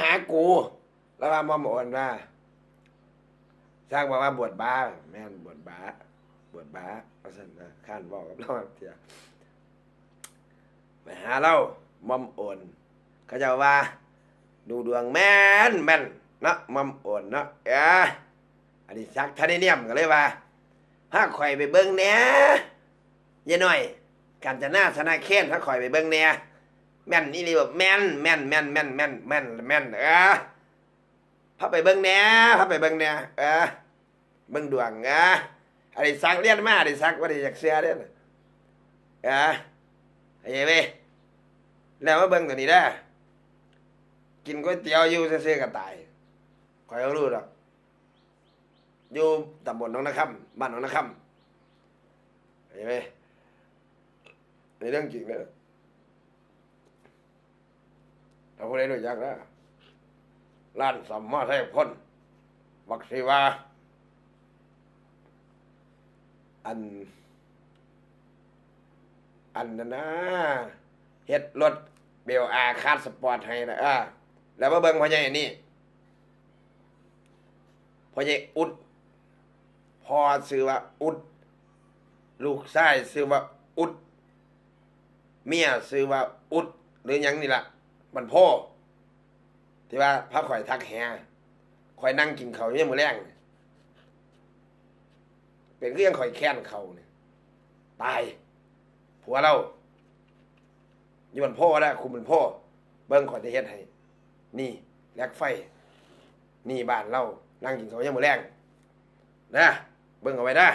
หากู แล้วว่ามอมโอนว่าสร้างบอกว่าบวชบ้า แม่นบวชบ้า บวชบ้าเอาสั่นนข้านบอกกับเราเถียไปหาเรามอมโอนเขาจะว่า ดูดวงแม่นแม่นเนาะมอมโอนเนาะเอ้ยอันนี้ซักท่านได้เนียมก็เลยว่าถ้าข่อยไปเบิ่งแหน่ยยายหน่อยการจะหน้าธนาเคนถ้าข่อยไปเบิ่งแหน่ แม่นนี่เลยแบบแม่นแม่นแม่นแม่นแม่นแม่นแม่นเออพาไปเบิ่งแน่พาไปเบิ่งแน่เออเบิ่งดวงเอออันนี้ซักเรียนมาอันนี้ซักว่าได้จากเสียเด้อเออไอ้เว้ยแล้วมาเบิ่งตัวนี้ได้กินก๋วยเตี๋ยวอยู่ซื่อๆก็ตายคอยรู้ดอกอยู่ตำบลหนองนาคำบ้านหนองนาคำเห็นไหมในเรื่องจริงเลย เราพูดได้รู้จักนะร้านสมมอไทยพ่นบักสีวา อัน อันนั้นนะเฮ็ดรถเบลอาคาดสปอร์ตให้นะอ่าแล้วมาเบิ่งพ่อใหญ่นี่พ่อใหญ่อุดพ่อซื้อว่าอุด ลูกชายซื้อว่าอุด เมียซื้อว่าอุด หรือยังนี่ล่ะ มันพ่อที่ว่าพระข่อยทักแหข่อยนั่งกินเขาเนี่ยมือแรงเป็นเรื่องข่อยแค้นเขาเนี่ยตาย ผัวเราอยู่มันพ่อได้วคุมมันพ่อ เบิ้งข่อยจะเฮ็ดให้นี่แลกไฟ นี่บ้านเรานั่งกินเขาวยังมือแรงนะเบิ้งเอาไว้นะ